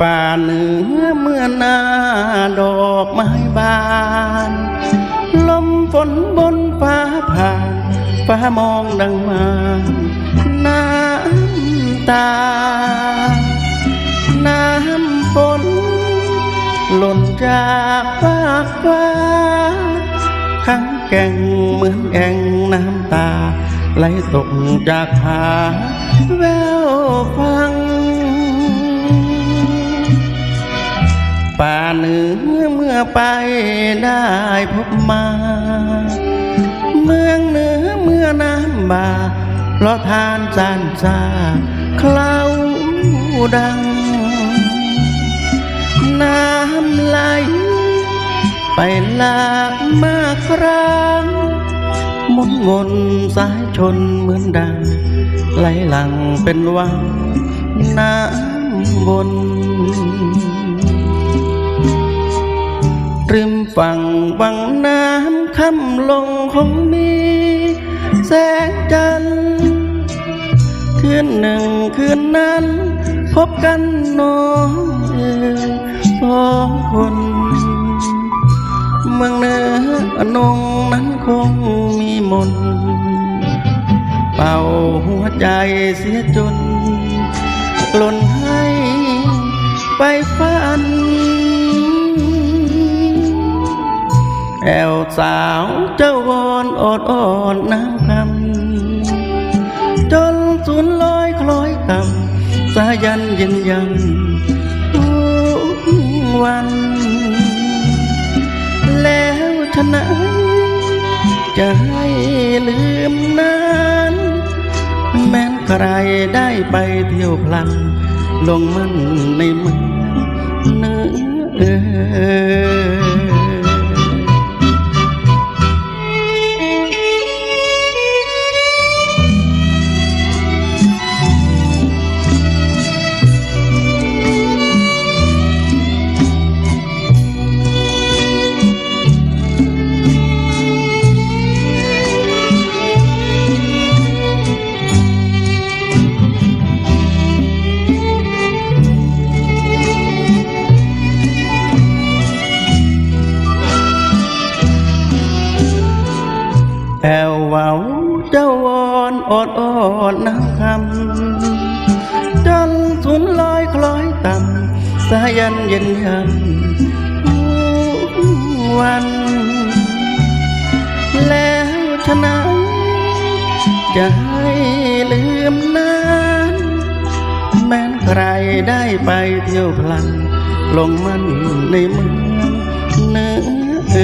ป่าเหนือเมื่อหน้าดอกไม้บาน ลมฝนบนฟ้าผ่านฟ้ามองดังมาน้ำตา น้ำฝนหล่นจากฟากฟ้าทั้งแก่งเหมือนแอ่งน้ำตา ไหลตกจากผาแววฟัง เหนือเมื่อไปได้พบมา เมืองเหนือเมื่อน้ำบาเพราะทานจานซาเคล้าดัง น้ำไหลไปหลากมากครั้งมนงนสายชนเหมือนดัง ไหลหลังเป็นวังน้ำบน ริมฝั่งวังน้ำค่ำลงคงมี แสงจันทร์คืนหนึ่งคืนนั้น พบกันน้องเอ๋ยสองคนเมืองเหนืออนงนั้นคงมีมน เป่าหัวใจเสียจน กล่นให้ไปฝัน แอวสาวเจ้าวอนอดอ่อนน้ำคำจนสูญลอยคล้อยต่ำสายันยินยังทุกวัน แล้วชนะจะให้ลืมนั้นแม้นใครได้ไปเที่ยวพลัน ลงมันในเมืองเนื้อ แอวเว้าเจ้าวอนอดอ่อนน้ำคำจนสุนลอยคล้อยต่ำสายันเย็นยันวัน แล้วชนะจะให้ลืมนานแม้นใครได้ไปเที่ยวพลันลงมันในเมืองเนื้อเอ